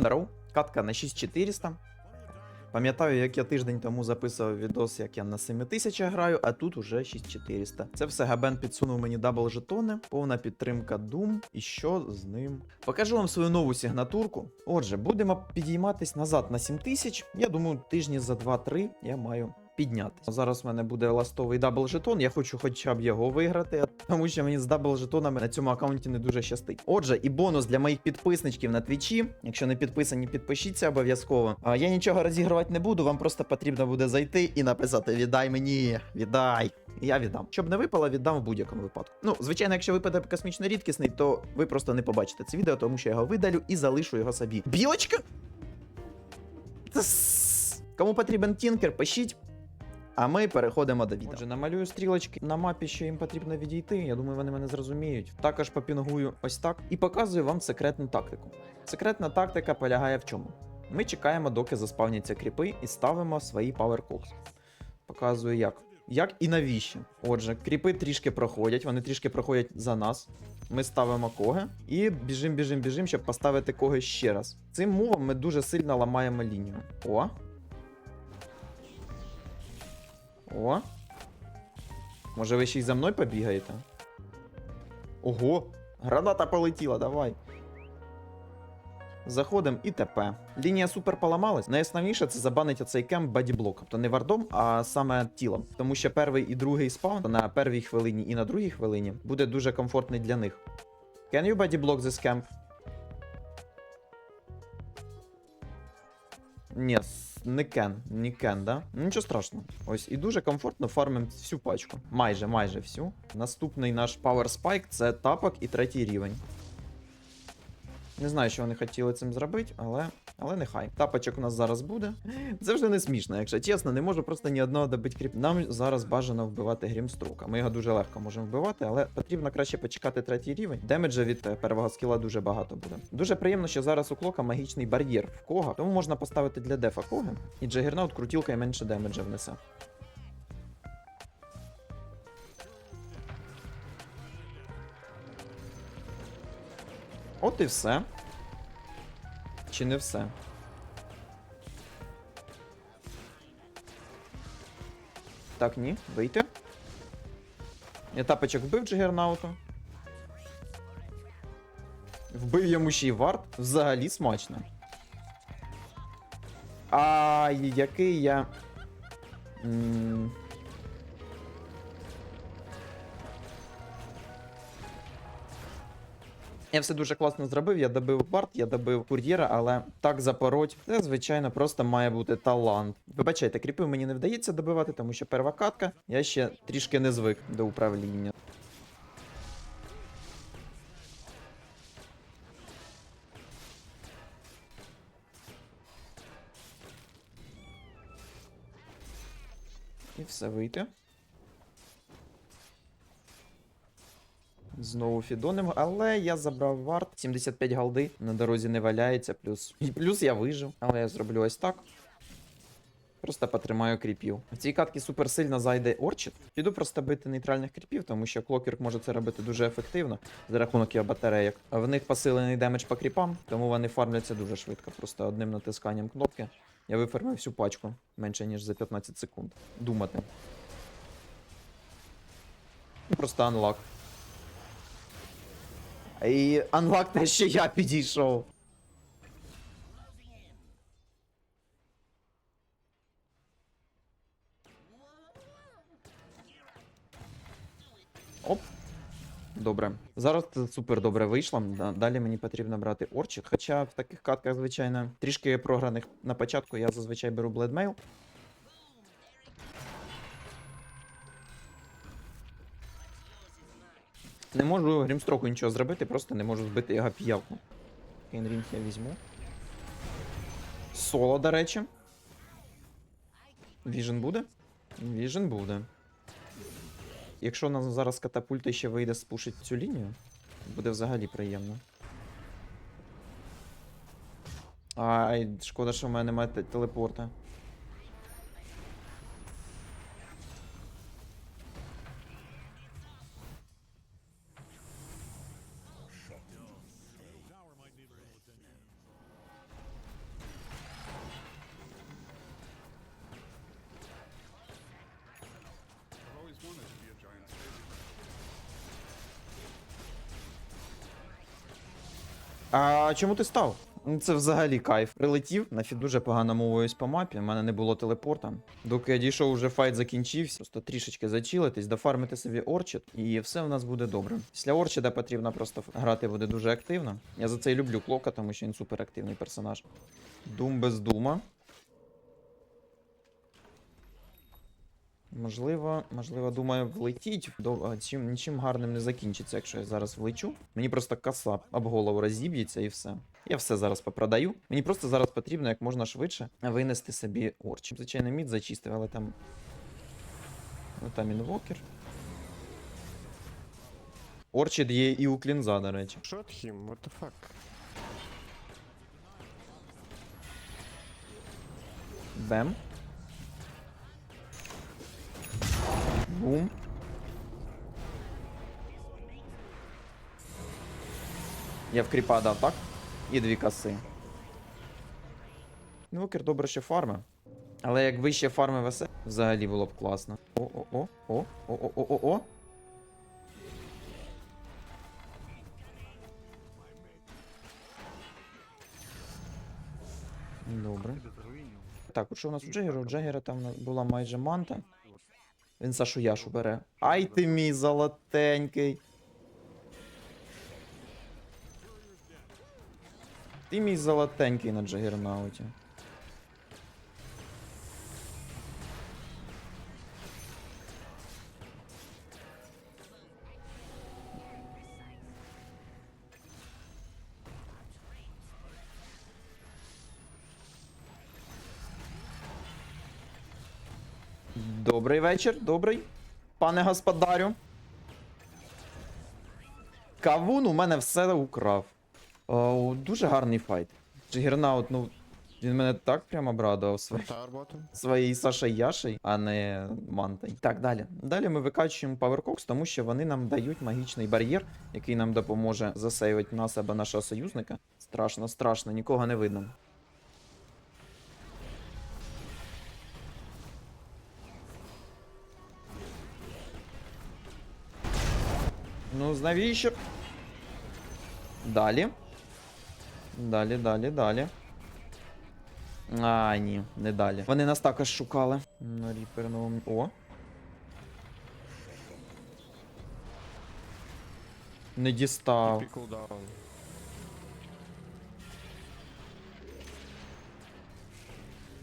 Здоров, катка на 6400. Пам'ятаю, як я тиждень тому записував відос, як я на 7000 граю, а тут уже 6400. Це все Габен підсунув мені дабл жетони, повна підтримка Doom. І що з ним? Покажу вам свою нову сигнатурку. Отже, будемо підійматись назад на 7000. Я думаю, тижні за 2-3 я маю. Піднятись. Зараз в мене буде ластовий дабл жетон. Я хочу хоча б його виграти, тому що мені з дабл жетонами на цьому аккаунті не дуже щастить. Отже, і бонус для моїх підписничків на твічі. Якщо не підписані, підпишіться обов'язково. Я нічого розігрувати не буду. Вам просто потрібно буде зайти і написати: Віддай мені, віддай. Я віддам. Щоб не випало, віддам в будь-якому випадку. Ну, звичайно, якщо випаде космічно рідкісний, то ви просто не побачите це відео, тому що я його видалю і залишу його собі. Білочка? Кому потрібен тінкер, пишіть. А ми переходимо до відео. Отже, намалюю стрілочки на мапі, що їм потрібно відійти. Я думаю, вони мене зрозуміють. Також попінгую ось так і показую вам секретну тактику. Секретна тактика полягає в чому? Ми чекаємо, доки заспавняться кріпи, і ставимо свої паверкокс. Показую як. Як і навіщо? Отже, кріпи трішки проходять, вони трішки проходять за нас. Ми ставимо коги і біжим, біжим, біжим, щоб поставити коги ще раз. Цим мувом ми дуже сильно ламаємо лінію. О, О. Може ви ще й за мною побігаєте? Ого! Граната полетіла, давай. Заходимо і ТП. Лінія супер поламалась. Найосновніше це забанить оцей кемп бадіблок. Тобто не вардом, а саме тілом. Тому що перший і другий спаун на первій хвилині і на другій хвилині буде дуже комфортний для них. Can you body block this camp? Ні, не кен, не кен, да? Нічого страшного. Ось і дуже комфортно фармим всю пачку. Майже, майже всю. Наступний наш Power Spike це тапок і третій рівень. Не знаю, що вони хотіли цим зробити, але. Але нехай. Тапочок у нас зараз буде. Це вже не смішно, якщо чесно, не можу просто ні одного добити кріп. Нам зараз бажано вбивати Грімструка. Ми його дуже легко можемо вбивати, але потрібно краще почекати третій рівень. Демеджа від е, первого скіла дуже багато буде. Дуже приємно, що зараз у клока магічний бар'єр в кога, тому можна поставити для дефа коги, і Джагернаут крутілка і менше демеджа внесе. От і все. Чи не все? Так, ні, вийти. Я тапочок вбив Джигернауту. Вбив йому ще й варт. Взагалі смачно. А який я. М, Я все дуже класно зробив. Я добив барт, я добив кур'єра, але так запороть. Це, звичайно, просто має бути талант. Вибачайте, кріпив мені не вдається добивати, тому що перша катка. Я ще трішки не звик до управління. І все вийти. Знову фідоним, але я забрав варт. 75 голди на дорозі не валяється, плюс. І плюс я вижив. Але я зроблю ось так. Просто потримаю кріпів. В цій катці супер сильно зайде Орчит. Піду просто бити нейтральних кріпів, тому що Клокерк може це робити дуже ефективно за рахунок його батарейок. В них посилений демедж по кріпам, тому вони фармляться дуже швидко. Просто одним натисканням кнопки. Я вифармив всю пачку менше ніж за 15 секунд. Думати. Просто анлак. І анлак те, що я підійшов. Оп. Добре. Зараз це супер добре вийшло. Далі мені потрібно брати орчит. Хоча в таких катках, звичайно, трішки програних на початку я зазвичай беру бледмейл. Не можу грімстроку нічого зробити, просто не можу збити його п'явку. Кейнрінг я візьму. Соло, до речі. Віжен буде? Віжен буде. Якщо у нас зараз катапульта ще вийде спушить цю лінію, буде взагалі приємно. Ай, шкода, що в мене немає телепорта. А чому ти став? Ну, Це взагалі кайф. Прилетів, на фід дуже погано мовуюсь по мапі, в мене не було телепорта. Доки я дійшов, уже файт закінчився. Просто трішечки зачілитись, дофармити собі орчит, і все в нас буде добре. Після орчида потрібно просто грати буде дуже активно. Я за це і люблю клока, тому що він суперактивний персонаж. Дум без дума. Можливо, можливо, думаю, влетіть. До, чим, нічим гарним не закінчиться, якщо я зараз влечу. Мені просто коса об голову розіб'ється і все. Я все зараз попродаю. Мені просто зараз потрібно як можна швидше винести собі орч. Звичайно, мід зачистив, але там. Ну там інвокер. Орчід є і у клінза, до речі. Shot him, what the fuck? Бем. Бум. Я в кріпа дав, так? І дві коси. Інвокер добре ще фарми. Але якби ще фарми весе, взагалі було б класно. О-о-о, о-о-о-о-о. Добре. Так, от що у нас у Джегера? У Джегера там була майже манта. Він Сашу Яшу бере. Ай ти мій золотенький. Ти мій золотенький на Джагернауті. Добрий вечір, добрий. Пане господарю. Кавун у мене все украв. О, дуже гарний файт. Джигернаут, ну, він мене так прямо обрадував своєю своєю Сашей Яшей, а не Мантой. Так, далі. Далі ми викачуємо Powercox, тому що вони нам дають магічний бар'єр, який нам допоможе засейвити нас або нашого союзника. Страшно, страшно, нікого не видно. Ну, навіщо? Далі. Далі, далі, далі. А, ні, не далі. Вони нас також шукали. На ріпер новому. О. Не дістав.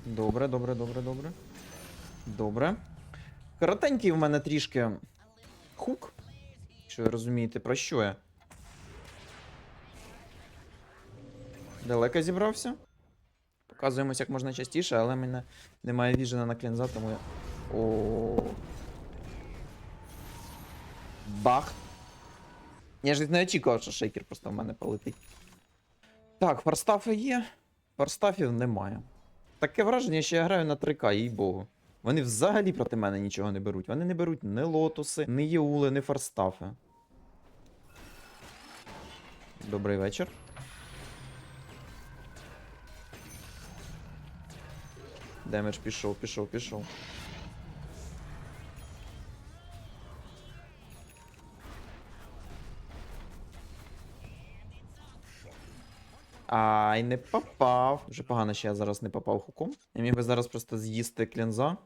Добре, добре, добре, добре. Добре. Коротенький в мене трішки хук. Якщо ви розумієте, про що я. Далеко зібрався. Показуємось як можна частіше, але в мене немає віжена на клінза, тому я. О. Бах. Я ж не очікував, що шейкер просто в мене полетить. Так, фарстафи є. Фарстафів немає. Таке враження, що я граю на 3К, їй богу. Вони взагалі проти мене нічого не беруть. Вони не беруть ні лотуси, ні єули, ні фарстафи. Добрий вечір. Демедж пішов, пішов, пішов. Ай, не попав. Дуже погано, що я зараз не попав хуком. Я міг би зараз просто з'їсти клінза.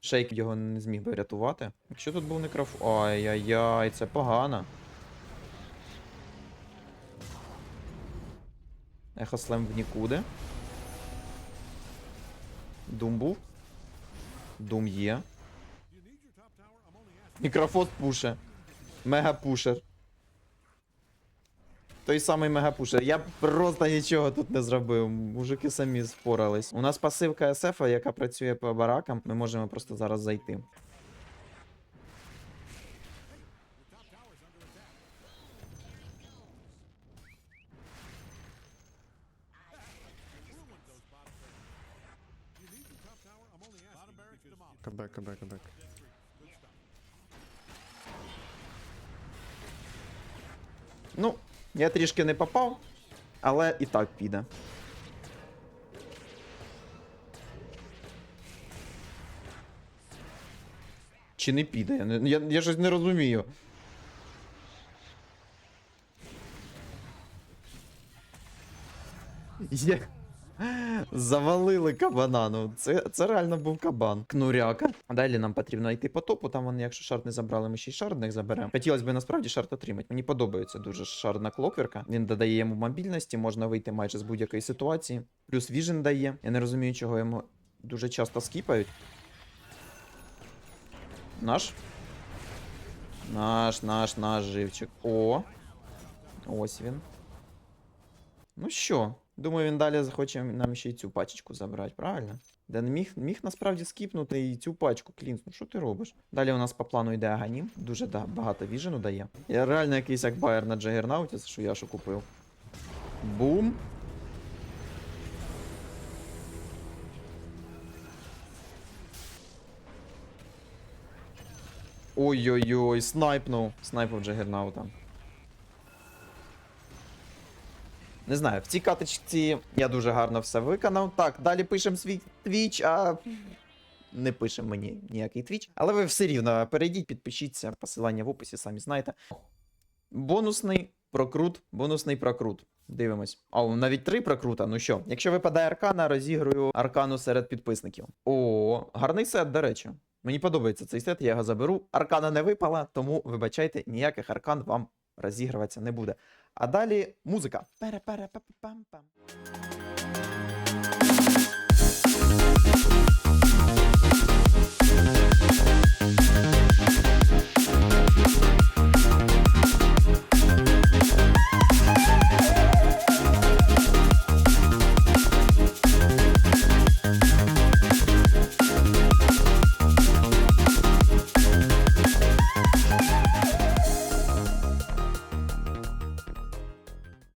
Шейк його не зміг би врятувати. Якщо тут був некроф. Ай-яй-яй, це погано. Ехослем в нікуди. Дум був. Дум є. Мікрофон пуше. Мега-пушер. Той самий мегапушер. Я просто нічого тут не зробив. Мужики самі спорались. У нас пасивка СФ, яка працює по баракам. Ми можемо просто зараз зайти. Come back, come back, come back. Ну, я трішки не попав, але і так піде. Чи не піде? Я, я, я щось не розумію. Є. Завалили кабана. Ну, це, це реально був кабан. Кнуряка. Далі нам потрібно йти по топу. Там вони, якщо шарт не забрали, ми ще й шарт них заберемо. Хотілося б насправді шарт отримати. Мені подобається дуже шарт на клокверка. Він додає йому мобільності, можна вийти майже з будь-якої ситуації. Плюс віжен дає. Я не розумію, чого йому дуже часто скіпають. Наш? Наш, наш, наш живчик. О. Ось він. Ну що, думаю, він далі захоче нам ще й цю пачечку забрати, правильно? Ден міг, міг насправді скіпнути і цю пачку, Клінс, ну що ти робиш? Далі у нас по плану йде Аганім, дуже да, багато віжену дає. Я реально якийсь як байер на Джагернауті, що я що купив. Бум. Ой-ой-ой, снайпнув. Снайпнув Джагернаута. Не знаю, в цій каточці я дуже гарно все виконав. Так, далі пишемо свій твіч, а не пишемо мені ніякий твіч. Але ви все рівно перейдіть, підпишіться, посилання в описі, самі знаєте. Бонусний прокрут, бонусний прокрут. Дивимось. О, навіть три прокрута. Ну що, якщо випадає аркана, розіграю аркану серед підписників. О, гарний сет, до речі. Мені подобається цей сет, я його заберу. Аркана не випала, тому вибачайте, ніяких аркан вам розігруватися не буде. А далі музика. Пере-пере-па-па-пам-пам.